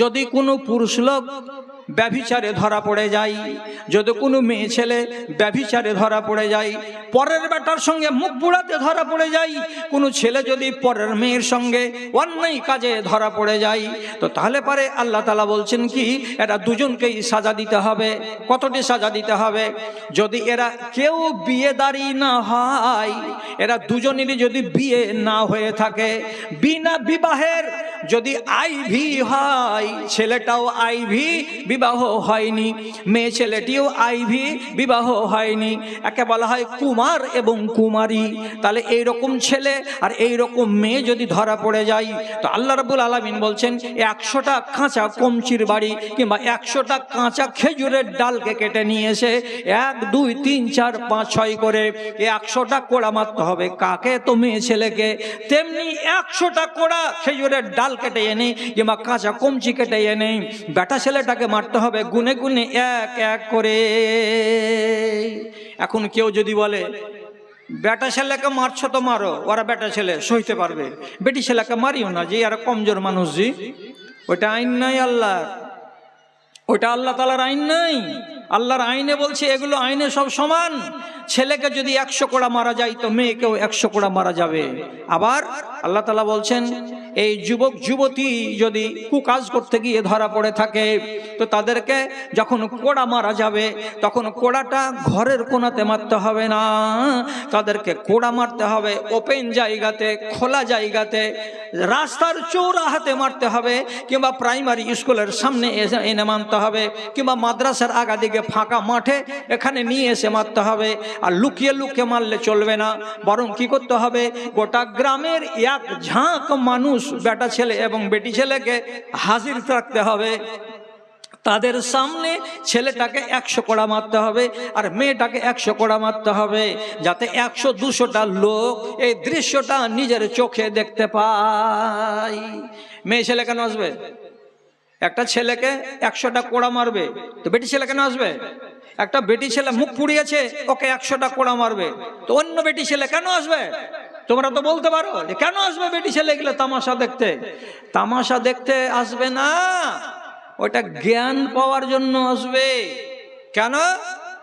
যদি কোনো পুরুষ লোক ব্যভিচারে ধরা পড়ে যায়, যদি কোনো মেয়ে ছেলে ব্যভিচারে ধরা পড়ে যায়, পরের বেটার সঙ্গে মুখ বুড়াতে ধরা পড়ে যায়, কোনো ছেলে যদি পরের মেয়ের সঙ্গে অন্যায় কাজে ধরা পড়ে যায়, তো তাহলে পারে আল্লাহ তালা বলছেন কি, এরা দুজনকেই সাজা দিতে হবে। কতটি সাজা দিতে হবে? যদি এরা কেউ বিয়েদারি না হয়, এরা দুজনেরই যদি বিয়ে না হয়ে থাকে, বিনা বিবাহের যদি আইভি হয় ছেলেটাও আইভি, বিবাহ হয়নি। মেয়ে ছেলেটিও আইভি, বিবাহ হয়নি। একে বলা হয় কুমার এবং কুমারী। তাহলে এই রকম ছেলে আর এই রকম মেয়ে যদি ধরা পড়ে যায়, তো আল্লাহ রাবুল আলমিন বলছেন একশোটা কাঁচা কমচির বাড়ি কিংবা একশোটা কাঁচা খেজুরের ডালকে কেটে নিয়ে এসে এক, দুই, তিন, চার, পাঁচ, ছয় করে একশোটা কোড়া মারতে হবে। কাকে? তো মেয়ে ছেলেকে। তেমনি একশোটা কোড়া খেজুরের ডাল কেটে এনে কিংবা কাঁচা কমচি কেটে এনে বেটা ছেলেটাকে মারতে হবে গুনে গুনে এক এক করে। এখন কেউ যদি বলে, বেটা ছেলেকে মারছো তো মারো। ওরা বেটা ছেলে সইতে পারবে। বেটি ছেলেকে মারিও না, যে আর কমজোর মানুষ জি। ওইটা আইন নাই আল্লাহ ওইটা আল্লাহ তালার আইন নাই। আল্লাহর আইনে বলছে, এগুলো আইনে সব সমান। ছেলেকে যদি একশো কোড়া মারা যায়, তো মেয়েকেও একশো কোড়া মারা যাবে। আবার আল্লাহ তালা বলছেন, এই যুবক, যুবতী যদি কুকাজ করতে গিয়ে ধরা পড়ে থাকে, তো তাদেরকে যখন কোড়া মারা যাবে, তখন কোড়াটা ঘরের কোনাতে মারতে হবে না। তাদেরকে কোড়া মারতে হবে, ওপেন জায়গাতে, খোলা জায়গাতে, রাস্তার চৌরাহাতে মারতে হবে, কিংবা প্রাইমারি স্কুলের সামনে এনে মানতে হবে, কিংবা মাদ্রাসার আগা দিকে ফাঁকা মাঠে এখানে নিয়ে এসে মারতে হবে। আর লুকিয়ে লুকিয়ে মারলে চলবে না। বরং কি করতে হবে? গোটা গ্রামের এক ঝাঁক মানুষ বেটা ছেলে এবং বেটি ছেলেকে হাজির রাখতে হবে। তাদের সামনে ছেলেটাকে একশো কোড়া মারতে হবে আর মেয়েটাকে একশো কোড়া মারতে হবে যাতে একশো দুশোটা লোক এই দৃশ্যটা নিজের চোখে দেখতে পায়। মেয়ে ছেলে কেন আসবে? একটা ছেলেকে একশোটা কোড়া মারবে, তো বেটি ছেলে কেন আসবে? একটা বেটি ছেলে মুখ পুড়িয়েছে ওকে একশোটা কোড়া মারবে, তো অন্য বেটি ছেলে কেন আসবে? তোমরা তো বলতে পারো কেন আসবে বেটি ছেলে গেলে তামাশা দেখতে? তামাশা দেখতে আসবে না, ওটা জ্ঞান পাওয়ার জন্য আসবে। কেন?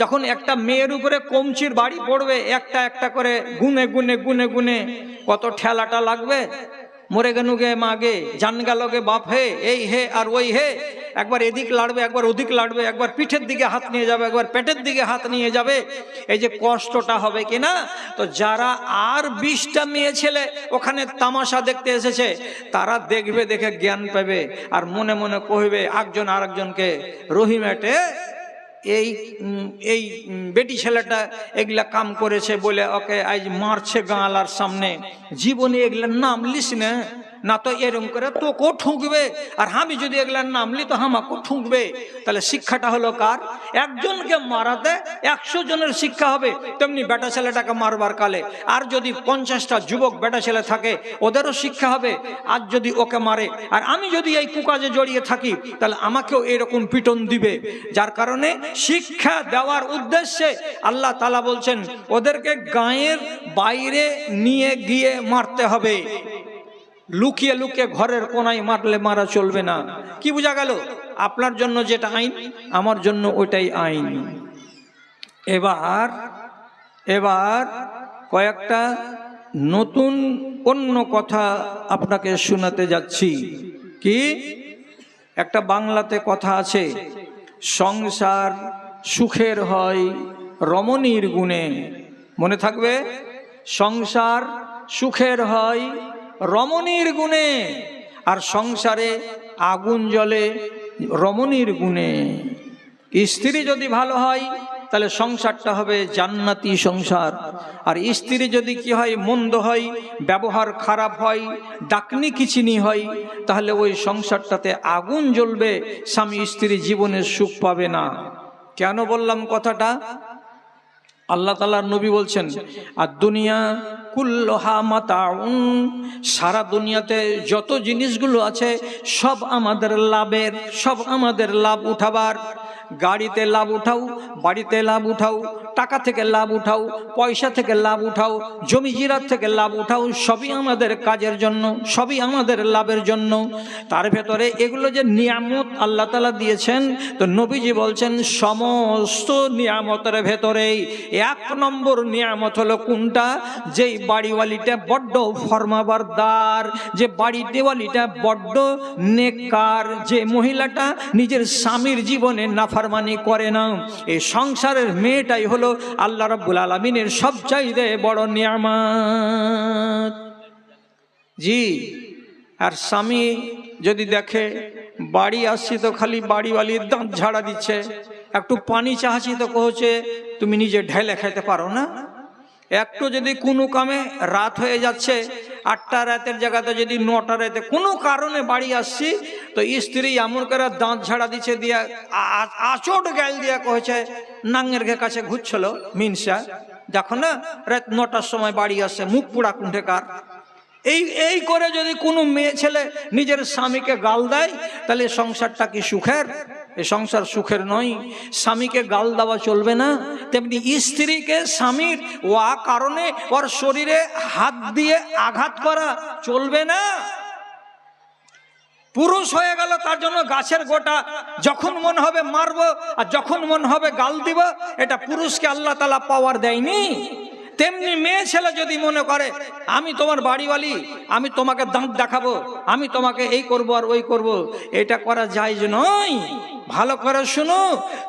যখন একটা মেয়ের উপরে কমচির বাড়ি পড়বে, একটা একটা করে গুনে গুনে গুনে গুনে কত ঠেলাটা লাগবে মরে গেনু গে মাগে জান গেল গে বাপ হে, এই হে আর ওই হে। একবার এদিক লাড়বে, একবার ওদিক লাড়বে, একবার পিঠের দিকে হাত নিয়ে যাবে, একবার পেটের দিকে হাত নিয়ে যাবে। এই যে কষ্টটা হবে কি না? তো যারা আর বিশটা মেয়ে ছেলে ওখানে তামাশা দেখতে এসেছে, তারা দেখবে, দেখে জ্ঞান পাবে আর মনে মনে কহিবে, একজন আরেকজনকে রহিমেটে এই এই বেটি ছেলেটা এগুলা কাম করেছে বলে ওকে আজ মারছে গাঁলার সামনে। জীবনে এগুলার নাম লিস না। না তো এরম করে তোকেও ঠুকবে? আর আমি যদি এগুলার নাম লি, তো আমাকেও ঠুকবে। তাহলে শিক্ষাটা হলো কার? একজনকে মারাতে একশো জনের শিক্ষা হবে, তেমনি বেটা ছেলেটাকে মারবার কালে। আর যদি পঞ্চাশটা যুবক বেটা ছেলে থাকে, ওদেরও শিক্ষা হবে, আর যদি ওকে মারে। আর আমি যদি এই কুকাজে জড়িয়ে থাকি, তাহলে আমাকেও এরকম পিটন দিবে। যার কারণে শিক্ষা দেওয়ার উদ্দেশ্যে আল্লাহ তালা বলছেন, ওদেরকে গায়ের বাইরে নিয়ে গিয়ে মারতে হবে। লুকিয়ে লুকিয়ে ঘরের কোনায় মারলে মারা চলবে না। কি বোঝা গেল? আপনার জন্য যেটা আইন, আমার জন্য ওইটাই আইন। এবার এবার কয়েকটা নতুন অন্য কথা আপনাকে শোনাতে যাচ্ছি। কি? একটা বাংলাতে কথা আছে, সংসার সুখের হয় রমণীর গুণে। মনে থাকবে? সংসার সুখের হয় রমণীর গুণে, আর সংসারে আগুন জ্বলে রমণীর গুণে। স্ত্রী যদি ভালো হয়, তাহলে সংসারটা হবে জান্নাতি সংসার। আর স্ত্রী যদি কি হয়, মন্দ হয়, ব্যবহার খারাপ হয়, ডাকনি কিচিনি হয়, তাহলে ওই সংসারটাতে আগুন জ্বলবে, স্বামী স্ত্রী জীবনের সুখ পাবে না। কেন বললাম কথাটা? আল্লাহ তালার নবী বলছেন, আর দুনিয়া কুল্লোহা মাতাউন। সারা দুনিয়াতে যত জিনিসগুলো আছে, সব আমাদের লাভের, সব আমাদের লাভ উঠাবার। গাড়িতে লাভ উঠাও, বাড়িতে লাভ উঠাও, টাকা থেকে লাভ উঠাও, পয়সা থেকে লাভ উঠাও, জমি জিরাত থেকে লাভ উঠাও, সবই আমাদের কাজের জন্য, সবই আমাদের লাভের জন্য। তার ভেতরে এগুলো যে নিয়ামত আল্লাহ তালা দিয়েছেন, তো নবীজি বলছেন, সমস্ত নিয়ামতের ভেতরেই এক নম্বর নিয়ামত হলো কোনটা? যেই বাড়িওয়ালিটা বড্ড ফরমাবারদার, যে বাড়ি দেওয়ালিটা বড্ড নেককার, যে মহিলাটা নিজের স্বামীর জীবনে নাফারমানি করে না। এই সংসারের মেয়েটাই হলো আল্লাহ রাব্বুল আলমিনের সবচাইতে বড় নিয়ামত। জি, আর স্বামী যদি দেখে বাড়ি আসছি তো খালি বাড়িওয়ালির দাঁত ঝাড়া দিচ্ছে, একটু পানি চাহাচ্ছি তো কহছে তুমি নিজে ঢেলে খেতে পারো না? একটু যদি কোনো কামে রাত হয়ে যাচ্ছে, আটটা রাতের জায়গাতে যদি নটা রাতে কোনো কারণে বাড়ি আসছি, তো স্ত্রী এমন করে দাঁত ঝাড়া দিচ্ছে দিয়া আচট গাল দিয়া কহেছে, নাঙ্গের কাছে ঘুরছিল মিনসা, দেখো না, রাত নটার সময় বাড়ি আসছে, মুখ পোড়া কুণ্ঠেকার এই এই করে যদি কোনো মেয়ে ছেলে নিজের স্বামীকে গাল দেয়, তাহলে সংসারটা কি সুখের? এ সংসার সুখের নয়, স্বামীকে গাল দেওয়া চলবে না। তেমনি স্ত্রীকে স্বামীর ওয়া কারণে ওর শরীরে হাত দিয়ে আঘাত করা চলবে না। পুরুষ হয়ে গেল, তার জন্য গাছের গোটা যখন মন হবে মারবো, আর যখন মন হবে গাল দিব, এটা পুরুষকে আল্লাহ তালা পাওয়ার দেয়নি। তেমনি মেয়ে ছেলে যদি মনে করে, আমি তোমার বাড়িওয়ালি, আমি তোমাকে দাঁত দেখাবো, আমি তোমাকে এই করব আর ওই করব, এটা করা যায় নয়। ভালো করে শুনো,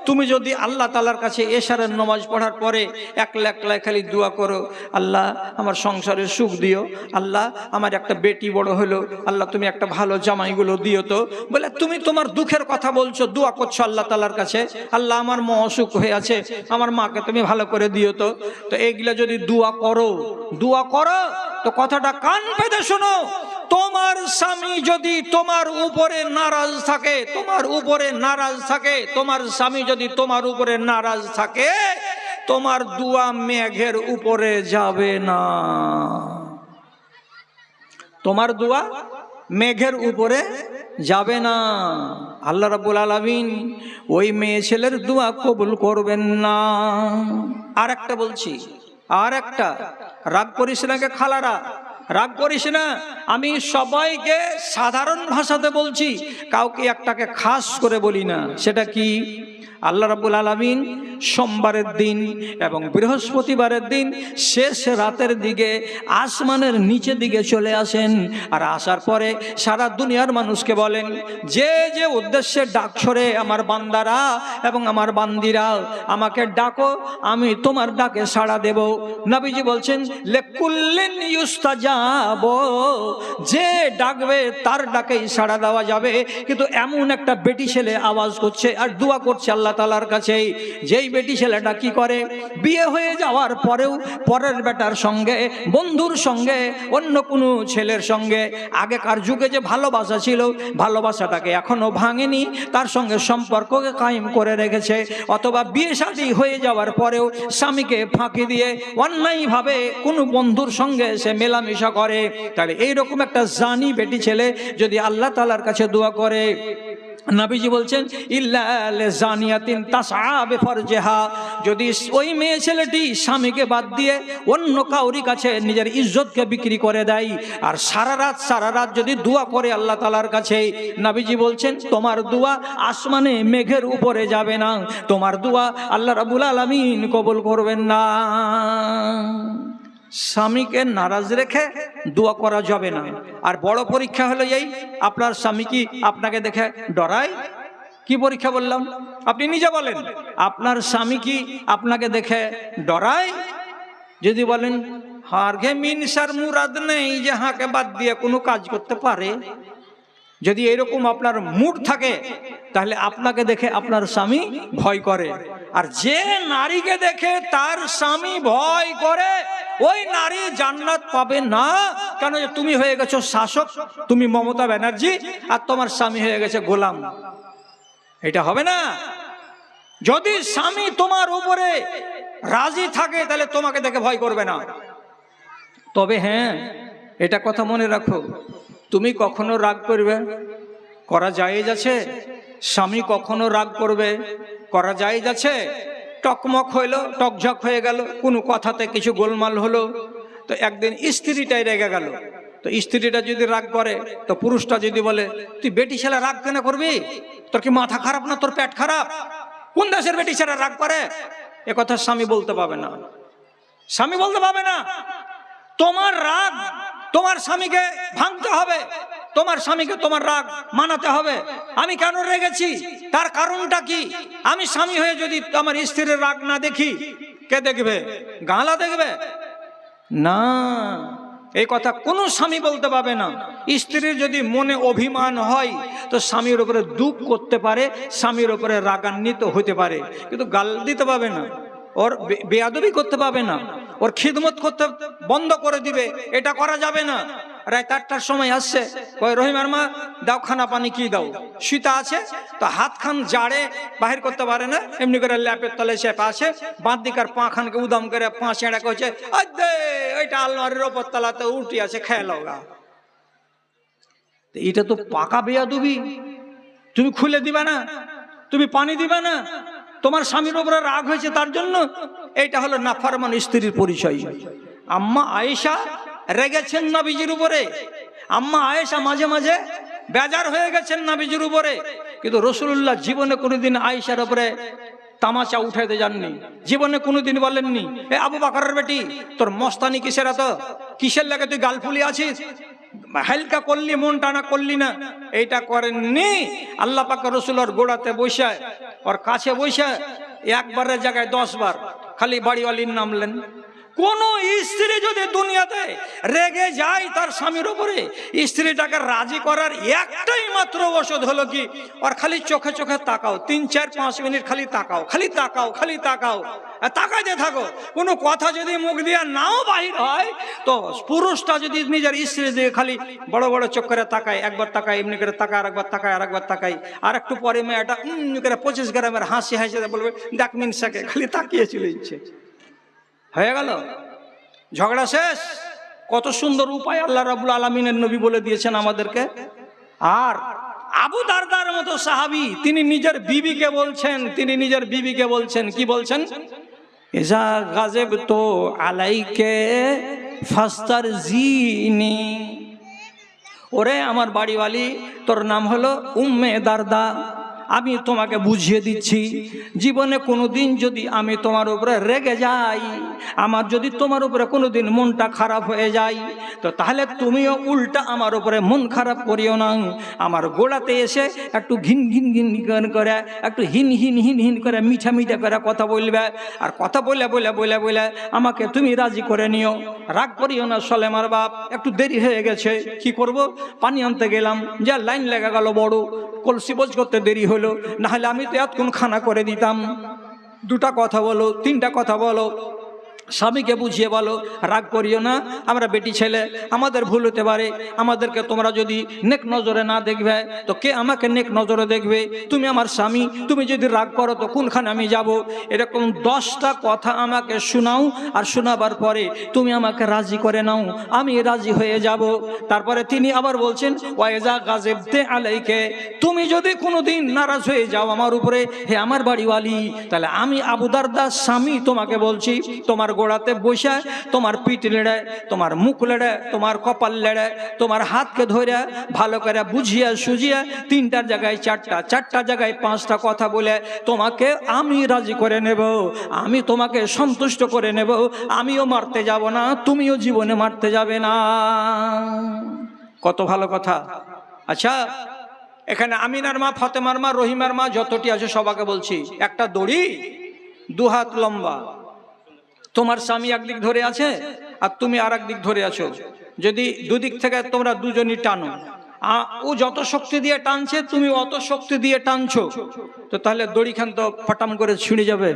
তুমি যদি আল্লাহ তালার কাছে এশারের নমাজ পড়ার পরে একলা একলা খালি দোয়া করো, আল্লাহ, আমার সংসারে সুখ দিও, আল্লাহ, আমার একটা বেটি বড় হলো, আল্লাহ, তুমি একটা ভালো জামাইগুলো দিও তো। বলে, তুমি তোমার দুঃখের কথা বলছো, দোয়া করছ আল্লাহ তালার কাছে, আল্লাহ, আমার মা অসুখ হয়ে আছে, আমার মাকে তুমি ভালো করে দিও তো। তো এইগুলা যদি দোয়া করো। দোয়া করো, তো কথাটা কান পেতে শোনো। তোমার স্বামী যদি তোমার উপরে নারাজ থাকে, তোমার উপরে নারাজ থাকে, তোমার স্বামী যদি তোমার উপরে নারাজ থাকে, তোমার দুয়া মেঘের উপরে যাবে না। তোমার দোয়া মেঘের উপরে যাবে না। আল্লাহ রাবুল আলমিন ওই মেয়ে ছেলের দোয়া কবুল করবেন না। আর একটা বলছি আর একটা, রাগ করিস নাকি খালারা, রাগ করিস না। আমি সবাইকে সাধারণ ভাষাতে বলছি, কাউকে একটাকে খাস করে বলি না। সেটা কি? আল্লাহ রাবুল আলমিন সোমবারের দিন এবং বৃহস্পতিবারের দিন শেষ রাতের দিকে আসমানের নিচে দিকে চলে আসেন। আর আসার পরে সারা দুনিয়ার মানুষকে বলেন, যে যে উদ্দেশ্যে ডাক ডাকছরে আমার বান্দারা এবং আমার বান্দিরা, আমাকে ডাকো, আমি তোমার ডাকে সাড়া দেব। নবীজি বলছেন, লেকুল্লিন ইউস্তা যাব যে ডাকবে তার ডাকেই সাড়া দেওয়া যাবে। কিন্তু এমন একটা বেটি ছেলে আওয়াজ করছে আর দোয়া করছে আল্লাহ তালার কাছে যেই বেটি ছেলেটা কি করে? বিয়ে হয়ে যাওয়ার পরেও পরের বেটার সঙ্গে, বন্ধুর সঙ্গে, অন্য কোনো ছেলের সঙ্গে। আগেকার যুগে যে ভালোবাসা ছিল, ভালোবাসাটাকে এখনও ভাঙেনি। তার সঙ্গে সম্পর্ককে কায়েম করে রেখেছে। অথবা বিয়ে শাদী হয়ে যাওয়ার পরেও স্বামীকে ফাঁকি দিয়ে অন্যায়ভাবে কোনো বন্ধুর সঙ্গে সে মেলামেশা করে। তাহলে এইরকম একটা জানি বেটি ছেলে যদি আল্লাহ তালার কাছে দোয়া করে। নাবিজি বলছেন ইল্লাল জানিয়াতিন তাসাবে ফরজেহা। যদি ওই মেয়ে ছেলেটি স্বামীকে বাদ দিয়ে অন্য কাউরি কাছে নিজের ইজ্জতকে বিক্রি করে দেয়, আর সারা রাত সারা রাত যদি দোয়া করে আল্লাহ তালার কাছে, নাবিজি বলছেন, তোমার দোয়া আসমানে মেঘের উপরে যাবে না, তোমার দোয়া আল্লাহ রাবুল আলমিন কবুল করবেন না। স্বামীকে নারাজ রেখে দোয়া করা যাবে না। আর বড় পরীক্ষা হলো এই, আপনার স্বামী কি আপনাকে দেখে ডরায়? কি পরীক্ষা বললাম? আপনি নিজে বলেন, আপনার স্বামী কি আপনাকে দেখে ডরায়? যদি বলেন, হার ঘে মিনসার মুরাদ নেই যে হাঁকে বাদ দিয়ে কোনো কাজ করতে পারে। যদি এরকম আপনার মুড থাকে, তাহলে আপনাকে দেখে আপনার স্বামী ভয় করে। আর যে নারীকে দেখে তার স্বামী ভয় করে, ওই নারী জান্নাত পাবে না। কেন তুমি হয়ে গেছো শাসক, তুমি মমতা ব্যানার্জি, আর তোমার স্বামী হয়ে গেছে গোলাম। এটা হবে না। যদি স্বামী তোমার উপরে রাজি থাকে, তাহলে তোমাকে দেখে ভয় করবে না। তবে হ্যাঁ এটা কথা মনে রাখো। তুমি কখনো রাগ করবে? করা জায়েজ আছে? স্বামী কখনো রাগ করবে? করা জায়েজ আছে টকমক হইল টকঝক হয়ে গেল কোনো কথাতে কিছু গোলমাল হলো? তো একদিন স্ত্রীটাই রেগে গেল। তো স্ত্রীটা যদি রাগ করে তো পুরুষটা যদি বলে তুই বেটি ছেলে রাগ কেন করবি? তোর কি মাথা খারাপ না? তোর পেট খারাপ? কোন দেশের বেটি ছেলে রাগ করে? এ কথা স্বামী বলতে পাবে না। স্বামী বলতে পাবে না তোমার রাগ তোমার স্বামীকে ভাঙতে হবে। তোমার স্বামীকে তোমার রাগ মানাতে হবে। আমি কেন রেগেছি? তার কারণটা কি? আমি স্বামী হয়ে যদি আমার স্ত্রীর রাগ না দেখি, কে দেখবে? গালা দেখবে? না, এই কথা কোনো স্বামী বলতে পাবে না। স্ত্রীর যদি মনে অভিমান হয়, তো স্বামীর উপরে দুঃখ করতে পারে, স্বামীর উপরে রাগান্বিত হতে পারে। কিন্তু গাল দিতে পাবে না। ওর বেয়াদবি করতে পাবে না। ওর খিদমত করতে বন্ধ করে দিবে। এটা করা যাবে না। রায় চারটার সময় আসছে। কয় রহিমার মা, দাও খানা পানি, কি দাও? সীতা আছে, তো হাত খান জাড়ে, বাহির করতে পারে না। এমনি করে ল্যাপের তলে চেপে আছে বাঁ দিকার পা খানকে উদম করে পা চেঁড়া করছে ওইটা আলমারির ওপর তলাতে উল্টি আছে, খেয়ে তো এটা তো পাকা বেয়াদুবি। তুমি খুলে দিবে না, তুমি পানি দিবে না, তোমার স্বামীর উপরে রাগ হয়েছে তার জন্য। এইটা হলো নাফারমান স্ত্রীর পরিচয়। আম্মা আয়েশা রেগেছেন নাবিজির উপরে। আম্মা আয়েশা মাঝে মাঝে বেজার হয়ে গেছেন নাবিজির উপরে। কিন্তু রসুল্লাহ জীবনে কোনোদিন আয়েশার উপরে তামাচা উঠাইতে যাননি। জীবনে কোনোদিন বলেননি, এ আবু বাকারের বেটি, তোর মস্তানি কিসের এত? কিসের লাগে তুই গালফুলি আছিস? হালকা করলি, মন টানা করলি না। এইটা করেননি। আল্লাহ পাক রসুলোর গোড়াতে বসে, ওর কাছে বসে একবারের জায়গায় দশ বার খালি বাড়িওয়ালির নামলেন কোন স্ত্রী যদি দুনিয়াতে রেগে যায় তার স্বামীর উপরে, স্ত্রীটাকে রাজি করার একটাই মাত্র ওষুধ হলো কি? আর খালি চোখে চোখে তাকাও, তিন, চার, পাঁচ মিনিট খালি তাকাও খালি তাকাও খালি তাকাও। তাকাইতে থাকো, কোনো কথা যদি মুখ দিয়ে নাও বাহির হয়, তো পুরুষটা যদি নিজের স্ত্রী দিয়ে খালি বড় বড় চোখ করে তাকায়, একবার তাকায়, এমনি করে তাকায় আর একবার তাকায় আর একবার তাকায়, আর একটু পরে মেয়েটা করে পঁচিশ গ্রামের হাসি হাসি বলবে, দেখ মিনসাকে, খালি তাকিয়ে চলে হয়ে গেল? ঝগড়া শেষ? কত সুন্দর উপায় আল্লাহ রাবুল আলমিনের নবী বলে দিয়েছেন আমাদেরকে। আর আবু দারদার মতো সাহাবি, তিনি নিজের বিবিকে বলছেন, তিনি নিজের বিবিকে বলছেন, কি বলছেন? গাজেব তো আলাইকে ওরে আমার বাড়িওয়ালি, তোর নাম হলো উম্মে দারদা। আমি তোমাকে বুঝিয়ে দিচ্ছি, জীবনে কোনোদিন যদি আমি তোমার উপরে রেগে যাই, আমার যদি তোমার উপরে কোনোদিন মনটা খারাপ হয়ে যায়, তো তাহলে তুমিও উল্টা আমার উপরে মন খারাপ করিও না। আমার গোড়াতে এসে একটু ঘিন ঘিন ঘিন ঘিন করে, একটু হিন হিন হিন হিন করে মিঠা মিঠা করে কথা বলবে। আর কথা বলে বলে বলে বলে আমাকে তুমি রাজি করে নিও। রাগ করিও না সলেমার বাপ, একটু দেরি হয়ে গেছে, কি করব? পানি আনতে গেলাম, যা লাইন লেগে গেল বড়, কলসি বোঝ করতে দেরি হলো। নাহলে আমি তো এতক্ষণ খানা করে দিতাম। দুটা কথা বলো তিনটা কথা বলো। স্বামীকে বুঝিয়ে বলো, রাগ করিও না। আমরা বেটি ছেলে, আমাদের ভুল হতে পারে। আমাদেরকে তোমরা যদি নেক নজরে না দেখবে, তো কে আমাকে নেক নজরে দেখবে? তুমি আমার স্বামী, তুমি যদি রাগ করো, তো কোনখানে আমি যাব? এরকম দশটা কথা আমাকে শোনাও আর শোনাবার পরে তুমি আমাকে রাজি করে নাও, আমি রাজি হয়ে যাব। তারপরে তিনি আবার বলছেন, ওয়াইজা গাজেবতে আলাইকে, তুমি যদি কোনোদিন নারাজ হয়ে যাও আমার উপরে, হে আমার বাড়িওয়ালি, তাহলে আমি আবুদারদার স্বামী তোমাকে বলছি, তোমার গোড়াতে বসে, তোমার পিঠ লেড়ে তোমার মুখ লেড়ে তোমার কপাল লেড়ে তোমার হাতকে ধরে ভালো করে বুঝিয়ে সুঝিয়ে তিনটার জায়গায় চারটা চারটা জায়গায় পাঁচটা কথা বলে তোমাকে আমি রাজি করে নেব, আমি তোমাকে সন্তুষ্ট করে নেব, আমিও মারতে যাব না, তুমিও জীবনে মারতে যাবে না। কত ভালো কথা। আচ্ছা এখানে আমিনার মা, ফতেমার মা, রহিমার মা, যতটি আছে সবাকে বলছি, একটা দড়ি, দুহাত লম্বা। তোমার স্বামী একদিক ধরে আছে আর তুমি আর দিক ধরে আছো। যদি দুদিক থেকে তোমরা দুজনই টানো। ও যত শক্তি দিয়ে টানছে, তুমি অত শক্তি দিয়ে টানছো। তো তাহলে দড়িখান তো ফটাম করে ছিঁড়ে যাবে।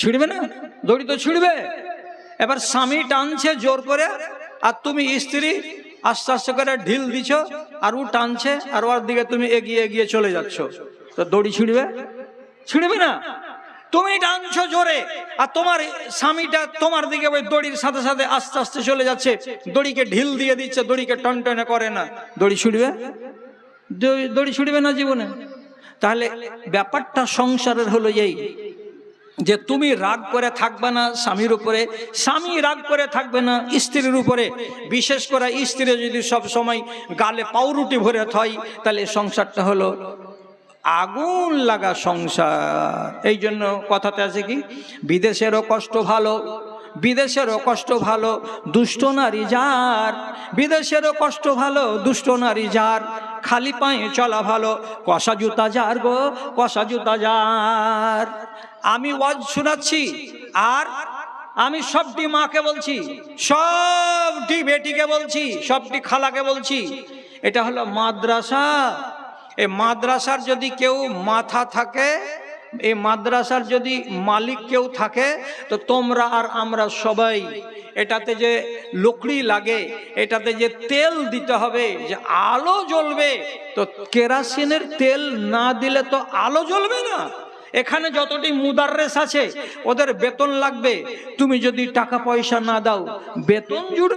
ছিঁড়বে না? দড়ি তো ছিঁড়বে। এবার স্বামী টানছে জোর করে, আর তুমি স্ত্রী আস্তে আস্তে করে ঢিল দিছ, আর ও টানছে, আর ওর দিকে তুমি এগিয়ে এগিয়ে চলে যাচ্ছ। তো দড়ি ছিঁড়বে? ছিঁড়বে না? তুমি টানছো জোরে আর তোমার স্বামীটা তোমার দিকে ওই দড়ির সাথে সাথে আস্তে আস্তে চলে যাচ্ছে। দড়িকে ঢিল দিয়ে দিচ্ছে দড়িকে টনটনে করে না। দড়ি ছুটবে? দড়ি- দড়ি ছুটবে না জীবনে। তাহলে ব্যাপারটা সংসারের হলো এই যে তুমি রাগ করে থাকবে না স্বামীর উপরে স্বামী রাগ করে থাকবে না স্ত্রীর উপরে। বিশেষ করে স্ত্রী যদি সব সময় গালে পাউরুটি ভরে থয় তাহলে সংসারটা হলো আগুন লাগা সংসার। এই জন্য কথাতে আছে কি? বিদেশেরও কষ্ট ভালো, বিদেশেরও কষ্ট ভালো, দুষ্ট নারী যার। বিদেশেরও কষ্ট ভালো, দুষ্ট নারী যার। খালি পায়ে চলা ভালো, কষা জুতা যার গো, কষা জুতা যার। আমি ওয়াজ শোনাচ্ছি, আর আমি সবটি মাকে বলছি, সবটি বেটিকে বলছি, সবটি খালাকে বলছি। এটা হলো মাদ্রাসা। এই মাদ্রাসার যদি কেউ মাথা থাকে, এই মাদ্রাসার যদি মালিক কেউ থাকে, তো তোমরা আর আমরা সবাই এটাতে যে লকড়ি লাগে, এটাতে যে তেল দিতে হবে, যে আলো জ্বলবে, তো কেরাসিনের তেল না দিলে তো আলো জ্বলবে না। এখানে যতটি মুদাররেস আছে, ওদের বেতন লাগবে। তুমি যদি টাকা পয়সা না দাও, বেতন জুড়বে।